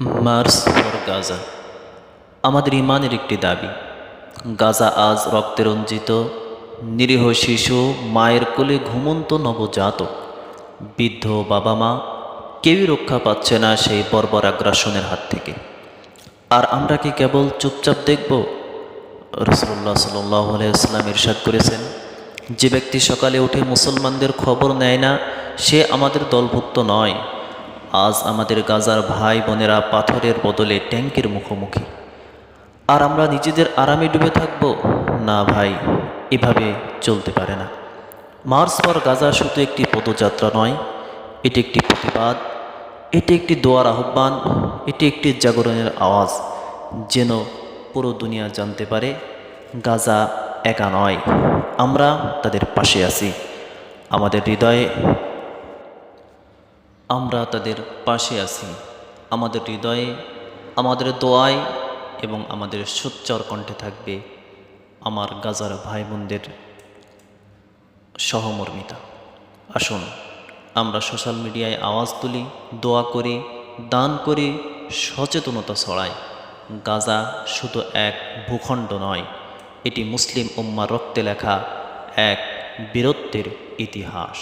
Mars for Gaza. আমাদের ইমানের একটি দাবি, গাজা আজ রক্তে রঞ্জিত, নিরীহ শিশু, মায়ের কোলে ঘুমন্ত নবজাতক, বৃদ্ধ বাবা মা, কেউই রক্ষা পাচ্ছে না সেই বর্বর আগ্রাসনের হাত থেকে। আর আমরা কি কেবল চুপচাপ দেখব? রসুল্লাহ সাল্লাম ইরশাদ করেছেন, যে ব্যক্তি সকালে উঠে মুসলমানদের খবর নেয় না, সে আমাদের দলভুক্ত নয়। আজ আমাদের গাজার ভাই বোনেরা পাথরের বদলে ট্যাঙ্কের মুখোমুখি। আর আমরা নিজেদের আরামে ডুবে থাকব? না ভাই, এভাবে চলতে পারে না। মার্চ পর গাজা শুধু একটি পদযাত্রা নয়, এটি একটি প্রতিবাদ, এটি একটি দোয়ার আহ্বান, এটি একটি জাগরণের আওয়াজ, যেন পুরো দুনিয়া জানতে পারে গাজা একা নয়। আমরা তাদের পাশে আছি। আমাদের হৃদয়ে আমরা তাদের পাশে আছি। আমাদের হৃদয়ে, আমাদের দোয়ায় এবং আমাদের সোচ্চার কণ্ঠে থাকবে আমার গাজার ভাই বোনদের সহমর্মিতা। আসুন, আমরা সোশ্যাল মিডিয়ায় আওয়াজ তুলি, দোয়া করি, দান করি, সচেতনতা ছড়াই। গাজা শুধু এক ভূখণ্ড নয়, এটি মুসলিম উম্মার রক্তে লেখা এক বীরত্বের ইতিহাস।